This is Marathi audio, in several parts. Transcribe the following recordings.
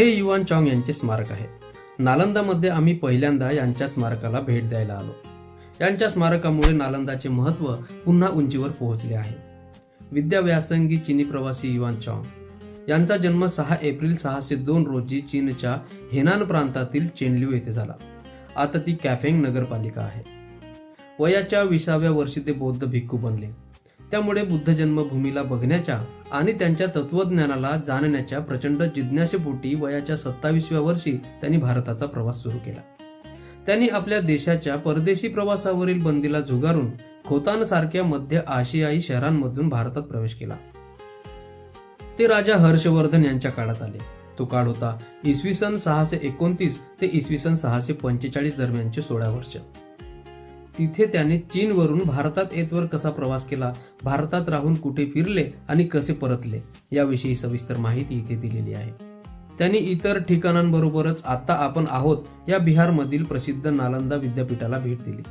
हे युवान चॉंग यांचे स्मारक आहे. नालंदामध्ये आम्ही पहिल्यांदा यांच्या स्मारकाला भेट द्यायला आलो. यांच्या स्मारकामुळे नालंदाचे महत्त्व पुन्हा उंचीवर पोहोचले आहे. विद्याव्यासंगी चिनी प्रवासी युवान चॉंग. यांचा जन्म सहा एप्रिल सहाशे दोन रोजी चीनच्या हेनान प्रांतातील चेनलिऊ येथे झाला. आता ती कॅफेंग नगरपालिका आहे. वयाच्या विसाव्या वर्षी ते बौद्ध भिक्खू बनले. त्यामुळे बुद्ध जन्मभूमीला बघण्याच्या आणि त्यांच्या तत्वज्ञानाला जाणण्याच्या प्रचंड जिज्ञासेपोटी वयाच्या सत्तावीसव्या वर्षी त्यांनी भारताचा प्रवास सुरू केला. त्यांनी आपल्या देशाच्या परदेशी प्रवासावरील बंदीला झुगारून खोतान सारख्या मध्य आशियाई शहरांमधून भारतात प्रवेश केला. ते राजा हर्षवर्धन यांच्या काळात आले. तो काळ होता इसवी सन सहाशे एकोणतीस ते इसवी सन सहाशे पंचेचाळीस दरम्यानचे सोळा वर्ष. तिथे त्याने चीनवरून भारतात येतवर कसा प्रवास केला भारतात राहून कुठे फिरले आणि कसे परतले याविषयी सविस्तर माहिती इथे दिलेली आहे. त्यांनी इतर ठिकाणांबरोबरच आता आपण आहोत या बिहारमधील प्रसिद्ध नालंदा विद्यापीठाला भेट दिली.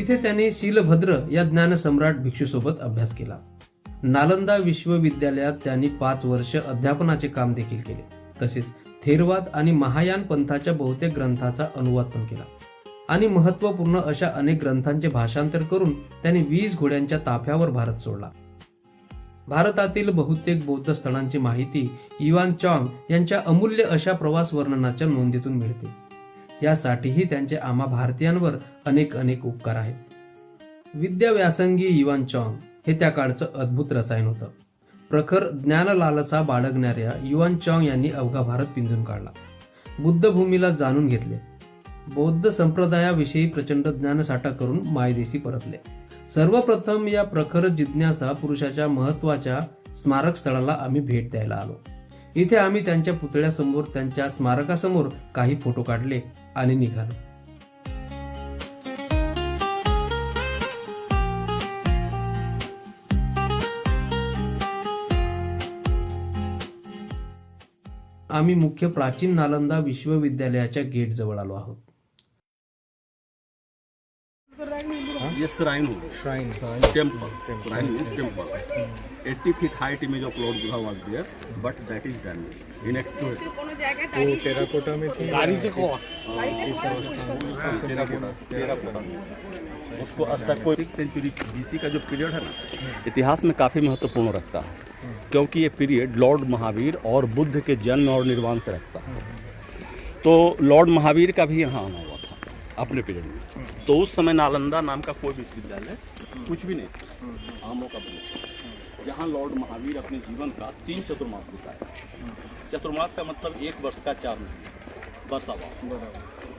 इथे त्यांनी शीलभद्र या ज्ञानसम्राट भिक्षूसोबत अभ्यास केला. नालंदा विश्वविद्यालयात त्यांनी पाच वर्ष अध्यापनाचे काम देखील केले. तसेच थेरवाद आणि महायान पंथाच्या बहुतेक ग्रंथाचा अनुवाद पण केला. आणि महत्त्वपूर्ण अशा अनेक ग्रंथांचे भाषांतर करून त्यांनी वीस घोड्यांच्या ताफ्यावर भारत सोडला. भारतातील बहुतेक बौद्ध स्थळांची माहिती इवान चॉंग यांच्या अमूल्य अशा प्रवास वर्णनाच्या नोंदीतून मिळते. यासाठीही त्यांचे आम्हा भारतीयांवर अनेक अनेक उपकार आहेत. विद्या व्यासंगी इवान चॉंग हे त्या काळचं अद्भुत रसायन होतं. प्रखर ज्ञान लालसा बाळगणाऱ्या युवान चॉंग यांनी अवघा भारत पिंजून काढला. बुद्धभूमीला जाणून घेतले. बौद्ध संप्रदायाविषयी प्रचंड ज्ञानसाठा करून मायदेशी परतले. सर्वप्रथम या प्रखर जिज्ञासा पुरुषाच्या महत्त्वाच्या स्मारक स्थळाला आम्ही भेट द्यायला आलो. इथे आम्ही त्यांच्या पुतळ्यासमोर त्यांच्या स्मारकासमोर काही फोटो काढले आणि निघालो. आम्ही मुख्य प्राचीन नालंदा विश्वविद्यालयाच्या गेट जवळ आलो आहोत. ये श्राइन हो shrine. Temple shrine means temple 80 feet height image of Lord Buddha was there, but that is damaged in excavation. वो टेराकोटा में थी। टेराकोटा टेराकोटा उसको अष्टको सेंचुरी बीसी का जो पीरियड है ना इतिहास में काफ़ी महत्वपूर्ण रखता है। क्योंकि ये पीरियड लॉर्ड महावीर और बुद्ध के जन्म और निर्वाण से रखता है। तो लॉर्ड महावीर का भी यहाँ आना अपने पीरियड में। तो उस समय नालंदा नाम का कोई विश्वविद्यालय कुछ भी नहीं आमों का बना जहाँ लॉर्ड महावीर अपने जीवन का तीन चतुर्मास बिताया चतुर्मास का मतलब एक वर्ष का चार महीने। बरसावास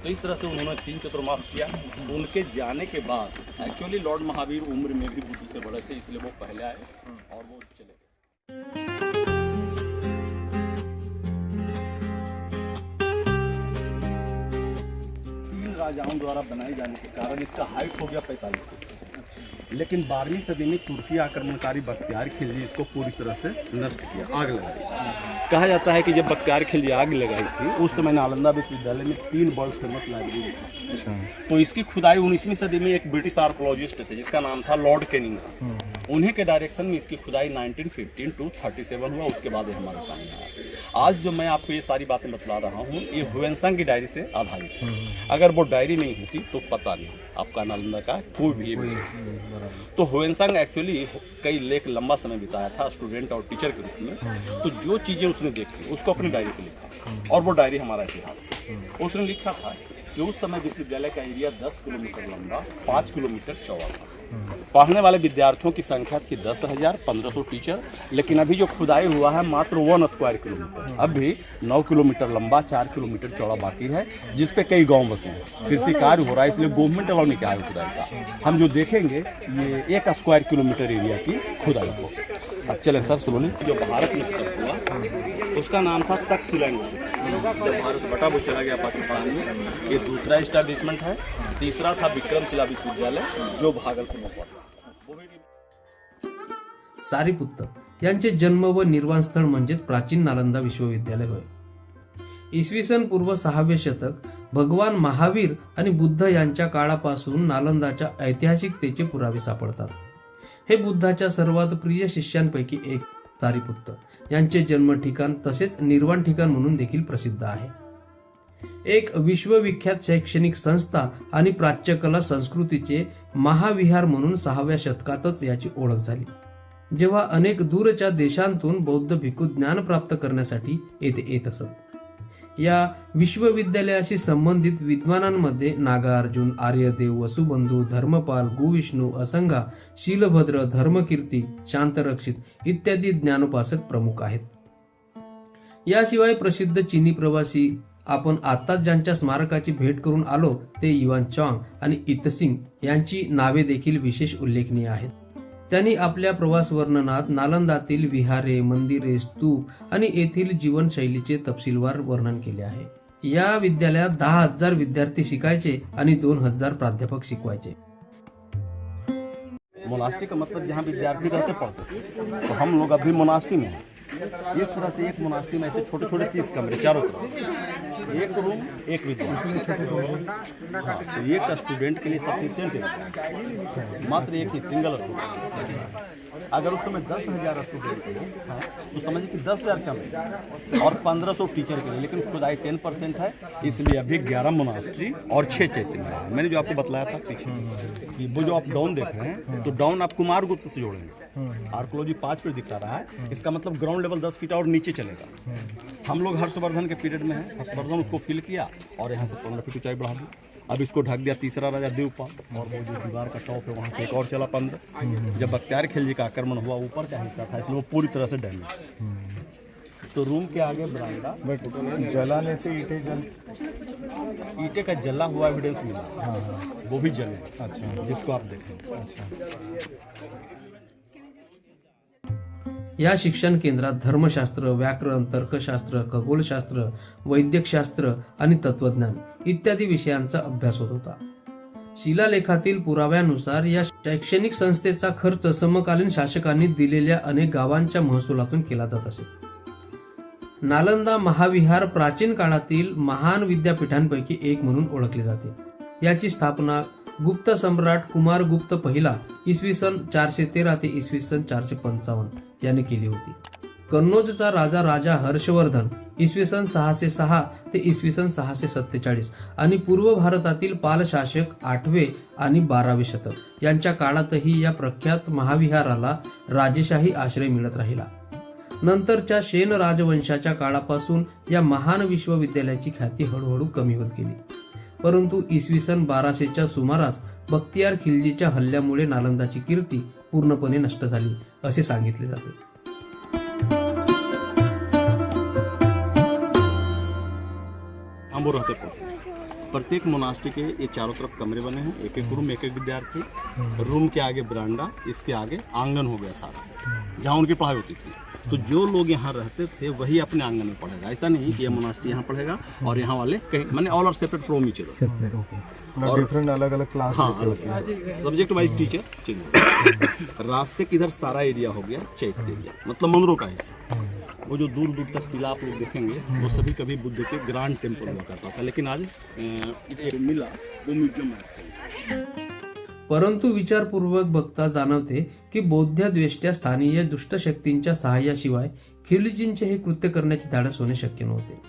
तो इस तरह से उन्होंने तीन चतुर्मास किया। उनके जाने के बाद एक्चुअली लॉर्ड महावीर उम्र में भी बुद्ध से बड़े थे, इसलिए वो पहले आए और वो राजाओं द्वारा बनाए जाने के कारण इसका हाइट हो गया पैंतालीस फुट। लेकिन बारहवीं सदी में तुर्की आक्रमणकारी बख्तियार खिलजी इसको पूरी तरह से नष्ट किया आग लगाई कहा जाता है कि जब बख्तियार खिलजी आग लगाई थी उस समय नालंदा विश्वविद्यालय में तीन वर्ल्ड फ़ेमस लाइब्रेरी थी। अच्छा। तो इसकी खुदाई उन्नीसवीं सदी में एक ब्रिटिश आर्कोलॉजिस्ट थे जिसका नाम था लॉर्ड केनिंग। उन्हीं के डायरेक्शन में इसकी खुदाई 1915 टू 37 हुआ उसके बाद हमारे सामने आया। आज जो मैं आपको ये सारी बातें बतला रहा हूँ ये हुएंसंग की डायरी से आधारित है। अगर वो डायरी नहीं होती तो पता नहीं आपका नालंदा का कोई भी ये विषय। तो हुएंसंग एक्चुअली कई लेख लंबा समय बिताया था स्टूडेंट और टीचर के रूप में। तो जो चीज़ें उसने देखी उसको अपनी डायरी पर लिखा। और वो डायरी हमारा इतिहास है। उसने लिखा था कि उस समय विश्वविद्यालय का एरिया 10 किलोमीटर लंबा पाँच किलोमीटर चौड़ा था। पढ़ने वाले विद्यार्थियों की संख्या थी दस हज़ार पंद्रह सौ टीचर, लेकिन अभी जो खुदाई हुआ है मात्र वन स्क्वायर किलोमीटर। अब भी नौ किलोमीटर लंबा, चार किलोमीटर चौड़ा बाकी है, जिस पे कई गाँव बसे हैं। कृषि कार्य हो रहा है, इसलिए गवर्नमेंट लेवल में क्या है खुदाई का। हम जो देखेंगे, ये एक स्क्वायर किलोमीटर एरिया की खुदाई हो अब चले सर, सुनो जो भारत में हुआ उसका नाम था तक्षशिला जब भारत बटा वो चला गया पाकिस्तान में ये दूसरा इस्टेब्लिशमेंट है। तीसरा था विक्रमशिला विश्वविद्यालय जो भागलपुर में हुआ सारीपुत्त यांचे जन्म व निर्वाण स्थळ म्हणजेच प्राचीन नालंदा विश्वविद्यालय होय. इसवी सन पूर्व सहावे शतक भगवान महावीर आणि बुद्ध यांच्या काळापासून नालंदाच्या ऐतिहासिकतेचे पुरावे सापडतात. हे बुद्धाच्या सर्वात प्रिय शिष्यांपैकी एक. सारीपुत्त यांचे जन्म ठिकाण तसेच निर्वाण ठिकाण म्हणून देखील प्रसिद्ध आहे. एक विश्वविख्यात शैक्षणिक संस्था आणि प्राच्यकला संस्कृतीचे महाविहार म्हणून सहाव्या शतकातच याची ओळख झाली. जेव्हा अनेक दूरच्या देशांतून बौद्ध भिक्खू ज्ञान प्राप्त करण्यासाठी येथे येत असत. या विश्वविद्यालयाशी संबंधित विद्वानांमध्ये नागार्जुन आर्यदेव वसुबंधू धर्मपाल गुविष्णू असंगा शीलभद्र धर्मकीर्ती शांतरक्षित इत्यादी ज्ञानोपासक प्रमुख आहेत. याशिवाय प्रसिद्ध चीनी प्रवासी आपण आताच ज्यांच्या स्मारकाची भेट करून आलो ते युवान चॉंग आणि इतसिंग यांची नावे देखील विशेष उल्लेखनीय आहेत. त्यांनी आपल्या प्रवास वर्णनात नालंदातील विहारे मंदिरे स्तूप आणि येथील जीवनशैलीचे तपशीलवार वर्णन केले आहे. या विद्यालयात दहा हजार विद्यार्थी शिकायचे आणि दोन हजार प्राध्यापक शिकवायचे. मोनास्टी का मतलब जहाँ विद्यार्थी रहते पढ़ते। तो हम लोग अभी मोनास्टी में हैं। इस तरह से एक मोनास्टी में ऐसे छोटे छोटे तीस कमरे चारों तरफ़। एक रूम एक हाँ, तो एक स्टूडेंट के लिए सफिशियंट है। मात्र एक ही सिंगल स्टूडेंट अगर उस समय दस हज़ार स्टूडेंट हैं तो समझिए कि दस हज़ार कम है। और पंद्रह सौ टीचर के लिए लेकिन खुदाई टेन परसेंट है इसलिए अभी ग्यारह मोनास्ट्री और छः चैत्य मिला है। मैंने जो आपको बताया था पीछे कि वो जो आप डाउन देख रहे हैं तो डाउन आप कुमार गुप्त से जोड़ेंगे आर्कोलॉजी पाँच फीट दिखा रहा है। इसका मतलब ग्राउंड लेवल दस फीट और नीचे चलेगा। हम लोग हर्षवर्धन के पीरियड में हैं। हर्षवर्धन उसको फिल किया और यहाँ से पंद्रह फीट ऊंचाई बढ़ा दी। अब इसको ढक दिया तीसरा राजा देवपाल और वो जो दीवार का टॉप है वहाँ से एक और चला पंद्रह। जब बख्तियार खिलजी का आक्रमण हुआ ऊपर का हिस्सा था इसलिए वो पूरी तरह से डैमेज तो रूम के आगे बरामदा। बट जलाने से ईटे जल ईटे का जला हुआ एविडेंस मिला। वो भी जले। अच्छा। जिसको आप देखें। या शिक्षण केंद्रात धर्मशास्त्र व्याकरण तर्कशास्त्र खगोलशास्त्र वैद्यकशास्त्र आणि तत्वज्ञान इत्यादी विषयांचा अभ्यास होत होता. शिलालेखातील पुराव्यानुसार या शैक्षणिक संस्थेचा खर्च समकालीन शासकांनी दिलेल्या अनेक गावांच्या महसुलातून केला जात असे. नालंदा महाविहार प्राचीन काळातील महान विद्यापीठांपैकी एक म्हणून ओळखले जाते. याची स्थापना गुप्त सम्राट कुमार गुप्त पहिला इसवी सन चारशे तेरा ते इसवी सन चारशे पंचावन्न याने केली होती. कन्नौजचा राजा राजा हर्षवर्धन इसवी सन सहाशे सहा ते इसवी सन सहाशे सत्तेचाळीस आणि पूर्व भारतातील पाल शासक आठवे आणि बारावे शतक. यांच्या काळातही या प्रख्यात महाविहाराला राजेशाही आश्रय मिळत राहिला. नंतरच्या शेन राजवंशाच्या काळापासून या महान विश्वविद्यालयाची ख्याती हळूहळू कमी होत गेली. परंतु इसवी सन बाराशेच्या सुमारास बख्तियार खिलजीच्या हल्ल्यामुळे नालंदाची कीर्ती पूर्णपणे नष्ट झाली असे सांगितले जाते. प्रत्येक मोनास्टी के ये चारों तरफ़ कमरे बने हैं एक एक रूम एक एक विद्यार्थी. रूम के आगे बरांडा इसके आगे आँगन हो गया सारा. जहाँ उनकी पढ़ाई होती थी. तो जो लोग यहाँ रहते थे वही अपने आँगन में पढ़ेगा। ऐसा नहीं कि ये मोनास्टी यहाँ पढ़ेगा और यहाँ वाले कहीं मैंने ऑल और सेपरेट रूम ही चलो मतलब डिफरेंट अलग अलग। क्लास हाँ सब्जेक्ट वाइज टीचर चेंज रास्ते के इधर सारा एरिया हो गया चैत्य एरिया मतलब मंदिरों का हिस्सा वो जो दूर दूर तक किला आप लोग देखेंगे वो सभी कभी बुद्ध के ग्रांड टेंपल हुआ करता था। लेकिन आज एक मिला वो म्यूज़ियम है। परंतु विचारपूर्वक बघता जाणवते की बौद्ध द्वेष्ट्या स्थानीय दुष्ट शक्तींच्या सहाय्याशिवाय खिलजींचे हे कृत्य करण्याची धाडस होणे शक्य नव्हते.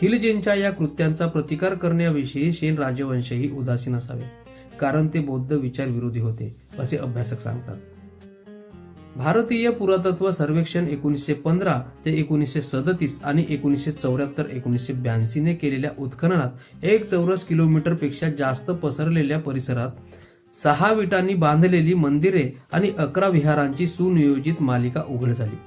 खिलजींच्या या कृत्यांचा प्रतिकार करण्याविषयी शेन राजवंशही उदासीन असावे कारण ते बौद्ध विचार विरोधी होते असे अभ्यासक सांगतात. भारतीय पुरातत्व सर्वेक्षण एकोणीसशे पंधरा ते एकोणीसशे सदतीस आणि एकोणीसशे चौऱ्याहत्तर एकोणीसशे ब्याऐंशीने केलेल्या उत्खननात एक चौरस किलोमीटरपेक्षा जास्त पसरलेल्या परिसरात सहा विटांनी बांधलेली मंदिरे आणि अकरा विहारांची सुनियोजित मालिका उघड झाली.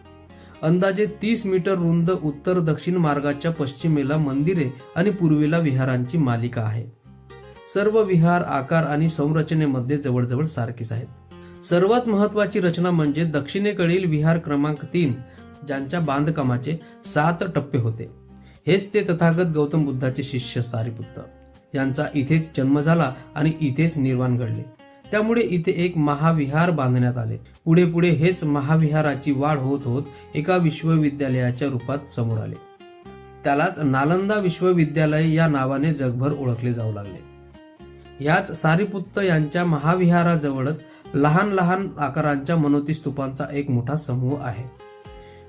अंदाजे तीस मीटर रुंद उत्तर दक्षिण मार्गाच्या पश्चिमेला मंदिरे आणि पूर्वेला विहारांची मालिका आहे. सर्व विहार आकार आणि संरचनेमध्ये जवळजवळ सारखीच आहेत. सर्वात महत्वाची रचना म्हणजे दक्षिणेकडील विहार क्रमांक तीन ज्यांच्या बांधकामाचे सात टप्पे होते. हेच ते तथागत गौतम बुद्धाचे शिष्य सारीपुत्र. यांचा इथेच जन्म झाला आणि इथेच निर्वाण घडले. त्यामुळे इथे एक महाविहार बांधण्यात आले. पुढे पुढे हेच महाविहाराची वाढ होत होत एका विश्वविद्यालयाच्या रूपात समोर आले. त्यालाच नालंदा विश्वविद्यालय या नावाने जगभर ओळखले जाऊ लागले. याच सारीपुत्त यांच्या महाविहाराजवळच लहान लहान आकारांच्या मनोती स्तूपांचा एक मोठा समूह आहे.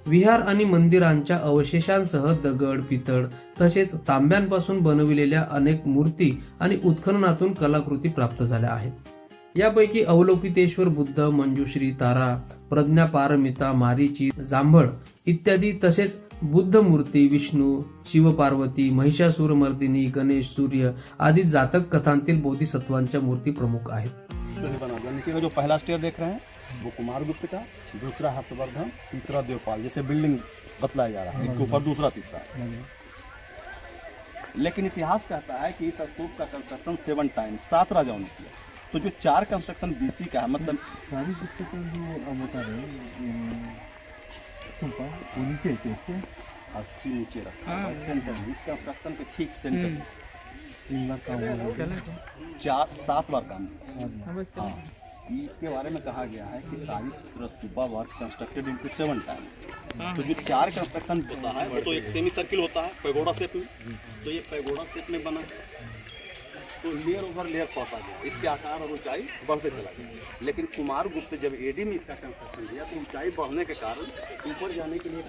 विहार आणि मंदिरांच्या अवशेषांसह दगड पितळ तसेच तांब्यांपासून बनविलेल्या अनेक मूर्ती आणि उत्खननातून कलाकृती प्राप्त झाल्या आहेत. यापैकी अवलोकितेश्वर बुद्ध मंजुश्री तारा प्रज्ञा पारमिता मारीची जांभळ इत्यादी तसेच बुद्ध मूर्ती विष्णू शिवपार्वती महिषासूर मर्दिनी गणेश सूर्य आदी जातक कथांतील बोधिसत्वांच्या मूर्ती प्रमुख आहेत. तो जो पहला स्टेयर देख रहे हैं वो कुमारगुप्त का दूसरा हर्षवर्धन तीसरा देवपाल जैसे बिल्डिंग बतलाया जा रहा है। एक ऊपर दूसरा तीसरा। लेकिन इतिहास कहता है कि इस स्तूप का कंस्ट्रक्शन सेवन टाइम सात राजाओं ने किया। तो जो चार कंस्ट्रक्शन बीसी का है मतलब सारी का जो आप बता रहे हैं नीचे है इसके? अस्थि नीचे रखा है सेंटर इस कंस्ट्रक्शन के ठीक सेंटर में तीन लाख का हुआ चार सात बार काम हाँ। इसके बारे में कहा गया है कि सारी पूरा stupa was constructed into seven times तो जो चार कंस्ट्रक्शन होता है वो तो एक सेमी सर्किल होता है पैगोडा शेप में। तो ये पैगोडा शेप में बना। है तो लेयर ओवर लेयर पड़ता गया। इसके आकार और ऊंचाई बढ़ते चला गया। लेकिन कुमार गुप्त जब एडी में इसका कंस्ट्रक्शन किया तो ऊंचाई बढ़ने के कारण ऊपर जाने के लिए।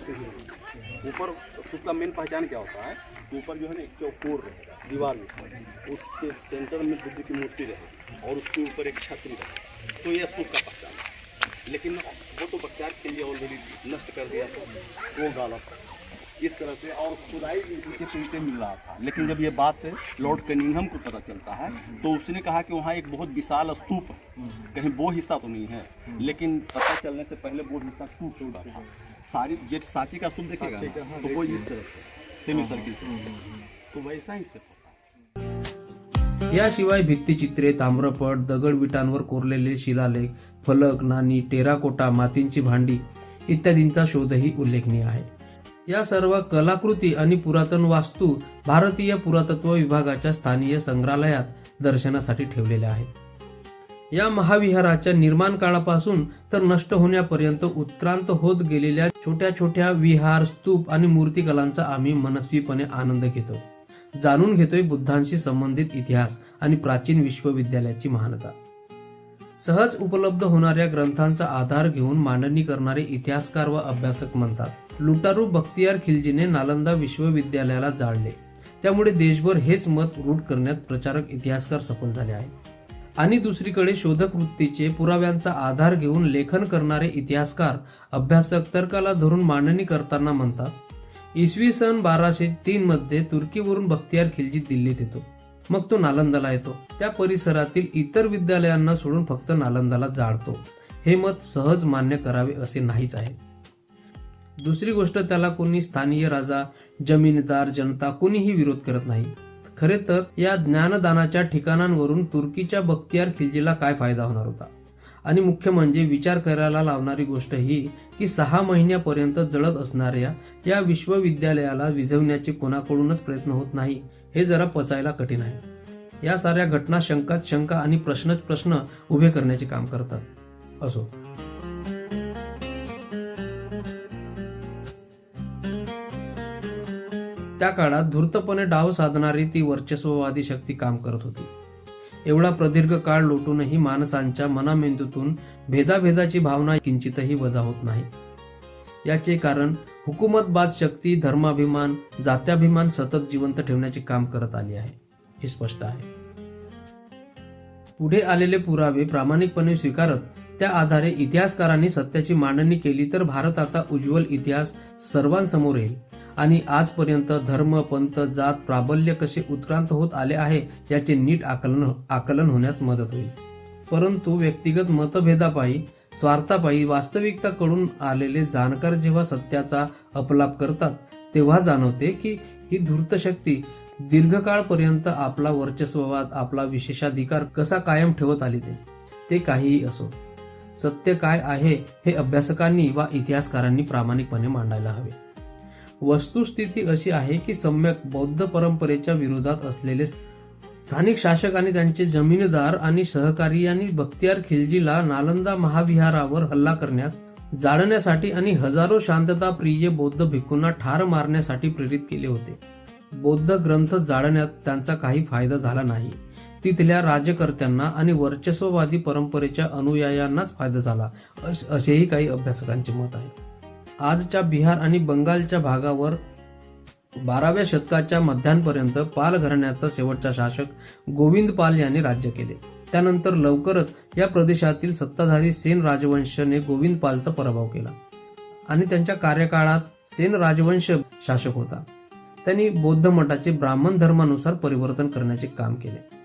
ऊपर उसका मेन पहचान क्या होता है? ऊपर जो है ना, एक चौकोर रहेगा, दीवार में। उसके सेंटर में बुद्ध की मूर्ति रहेगी और उसके ऊपर एक छतरी रहेगी। तो यह स्तूप का पहचान है। लेकिन वो तो बख्तियार के लिए ऑलरेडी नष्ट कर दिया था। वो डाला था। इस तरह से और खुदाई भी नीचे ईंटें मिल रहा था। लेकिन जब ये बात लॉर्ड कनिंघम को पता चलता है तो उसने कहा कि वहाँ एक बहुत विशाल स्तूप है। कहीं वो हिस्सा तो नहीं है लेकिन पता चलने से पहले वो हिस्सा टूट चुका था? सारी जे सांची का स्तूप देखेगा ना, तो वो इस तरह से सेमी सर्किल से। तो वैसा ही से है याशिवाय भित्तिचित्रे ताम्रपट दगडविटांवर कोरलेले शिलालेख फलक नाणी टेराकोटा मातींची भांडी इत्यादींचा शोधही उल्लेखनीय आहे. या सर्व कलाकृती आणि पुरातन वास्तू भारतीय पुरातत्व विभागाच्या स्थानीय संग्रहालयात दर्शनासाठी ठेवलेल्या आहेत. या महाविहाराच्या निर्माण काळापासून तर नष्ट होण्यापर्यंत उत्क्रांत होत गेलेल्या छोट्या छोट्या विहार स्तूप आणि मूर्तिकलांचा आम्ही मनस्वीपणे आनंद घेतो. जाणून घेतोय बुद्धांशी संबंधित इतिहास आणि प्राचीन विश्वविद्यालयाची महानता. सहज उपलब्ध होणाऱ्या ग्रंथांचा आधार घेऊन मांडणी करणारे इतिहासकार व अभ्यासक म्हणतात. लुटारू बख्तियार खिलजीने नालंदा विश्वविद्यालयाला जाळले. त्यामुळे देशभर हेच मत रूढ करण्यात प्रचारक इतिहासकार सफल झाले आहेत. आणि दुसरीकडे शोधक वृत्तीचे पुराव्यांचा आधार घेऊन लेखन करणारे इतिहासकार अभ्यासक तर्काला धरून मांडणी करताना म्हणतात इसवी सन बाराशे तीन मध्ये तुर्कीवरून बख्तियार खिलजी दिल्लीत येतो. मग तो नालंदाला येतो. त्या परिसरातील इतर विद्यालयांना सोडून फक्त नालंदाला जाळतो. हे मत सहज मान्य करावे असे नाहीच आहे. दुसरी गोष्ट त्याला कोणी स्थानीय राजा जमीनदार जनता कोणीही विरोध करत नाही. खरे तर या ज्ञानदानाच्या ठिकाणांवरून तुर्कीच्या बख्तियार खिलजीला काय फायदा होणार होता? आणि मुख्य म्हणजे विचार करायला लावणारी गोष्ट ही की सहा महिन्यापर्यंत जळत असणाऱ्या या विश्वविद्यालयाला विझवण्याचे कोणाकडूनच प्रयत्न होत नाही. हे जरा पचायला कठीण आहे. या साऱ्या घटना शंकात शंका आणि प्रश्नच प्रश्न उभे करण्याचे काम करतात. असो. त्या काळात धूर्तपणे डाव साधणारी ती वर्चस्ववादी शक्ती काम करत होती. एवढा प्रदीर्घ काळ लोटूनही माणसांच्या मनामेंदूतून भेदाभेदाची भावना किंचितही वजा होत नाही. याचे कारण हुकूमतबाद शक्ती धर्माभिमान जात्याभिमान सतत जिवंत ठेवण्याचे काम करत आली आहे. हे स्पष्ट आहे. पुढे आलेले पुरावे प्रामाणिकपणे स्वीकारत त्या आधारे इतिहासकारांनी सत्याची मांडणी केली तर भारताचा उज्ज्वल इतिहास सर्वांसमोर येईल. आणि आजपर्यंत धर्म पंथ जात प्राबल्य कसे उत्क्रांत होत आले आहे याचे नीट आकलन आकलन होण्यास मदत होईल. परंतु व्यक्तिगत मतभेदापायी स्वार्थापायी वास्तविकताकडून आलेले जाणकार जेव्हा सत्याचा अपलाप करतात तेव्हा जाणवते की ही धूर्त शक्ती दीर्घकाळपर्यंत आपला वर्चस्ववाद आपला विशेषाधिकार कसा कायम ठेवत आली ते ते काहीही असो. सत्य काय आहे हे अभ्यासकांनी वा इतिहासकारांनी प्रामाणिकपणे मांडायला हवे. वस्तुस्थिती अशी आहे की सम्यक बौद्ध परंपरेच्या विरोधात असलेले स्थानिक शासक आणि त्यांचे जमीनदार आणि सहकारी यांनी बख्तियार खिलजीला नालंदा महाविहारावर हल्ला करण्यास जाळण्यासाठी आणि हजारो शांतता प्रिय बौद्ध भिक्खूंना ठार मारण्यासाठी प्रेरित केले होते. बौद्ध ग्रंथ जाळण्यात त्यांचा काही फायदा झाला नाही. तिथल्या राजकर्त्यांना आणि वर्चस्ववादी परंपरेच्या अनुयायांनाच फायदा झाला असेही काही अभ्यासकांचे मत आहे. आजच्या बिहार आणि बंगालच्या भागावर बाराव्या शतकाच्या मध्यांपर्यंत पाल घराण्याचा शेवटचा शासक गोविंद पाल यांनी राज्य केले. त्यानंतर लवकरच या प्रदेशातील सत्ताधारी सेन राजवंशने गोविंद पालचा पराभव केला. आणि त्यांच्या कार्यकाळात सेन राजवंश शासक होता. त्यांनी बौद्ध मठाचे ब्राह्मण धर्मानुसार परिवर्तन करण्याचे काम केले.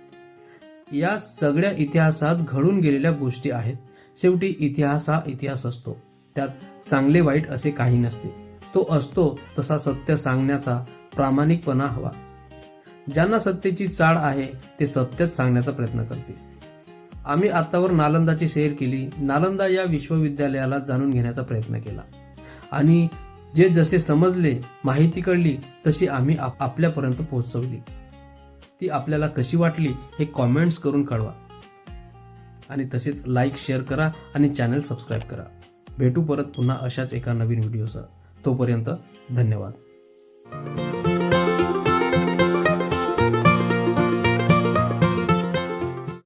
या सगळ्या इतिहासात घडून गेलेल्या गोष्टी आहेत. शेवटी इतिहास हा इतिहास असतो. त्यात चांगले वाईट असे काही नसते. तो असतो तसा सत्य सांगण्याचा प्रामाणिकपणा हवा. ज्यांना सत्तेची चाळ आहे ते सत्यच सांगण्याचा प्रयत्न करतील. आम्ही आत्तावर नालंदाची सैर केली. नालंदा या विश्वविद्यालयाला जाणून घेण्याचा प्रयत्न केला. आणि जे जसे समजले माहिती कळली तशी आम्ही आप- आपल्यापर्यंत पोहोचवली. ती आपल्याला कशी वाटली हे कॉमेंट्स करून कळवा. आणि तसेच लाईक शेअर करा आणि चॅनल सबस्क्राईब करा. भेटू परत पुन्हा अशाच एका नवीन व्हिडिओसह तोपर्यंत धन्यवाद.